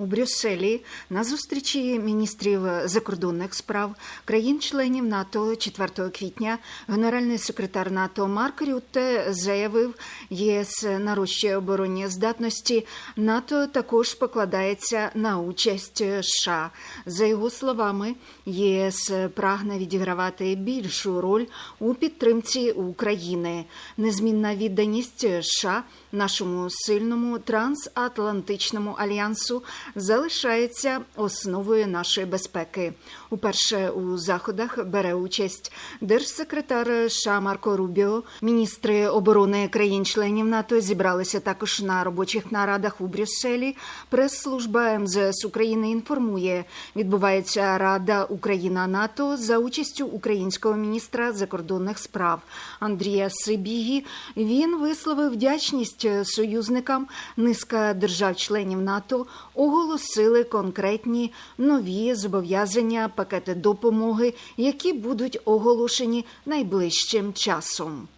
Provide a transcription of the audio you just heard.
У Брюсселі на зустрічі міністрів закордонних справ країн-членів НАТО 4 квітня генеральний секретар НАТО Марк Рютте заявив, ЄС нарощує оборонні здатності. НАТО також покладається на участь США. За його словами, ЄС прагне відігравати більшу роль у підтримці України. Незмінна відданість США нашому сильному трансатлантичному альянсу залишається основою нашої безпеки. Уперше у заходах бере участь держсекретар США Марко Рубіо. Міністри оборони країн-членів НАТО зібралися також на робочих нарадах у Брюсселі. Прес-служба МЗС України інформує, відбувається Рада Україна НАТО за участю українського міністра закордонних справ Андрія Сибігі. Він висловив вдячність союзникам. Низка держав-членів НАТО оголосили конкретні нові зобов'язання пакети допомоги, які будуть оголошені найближчим часом.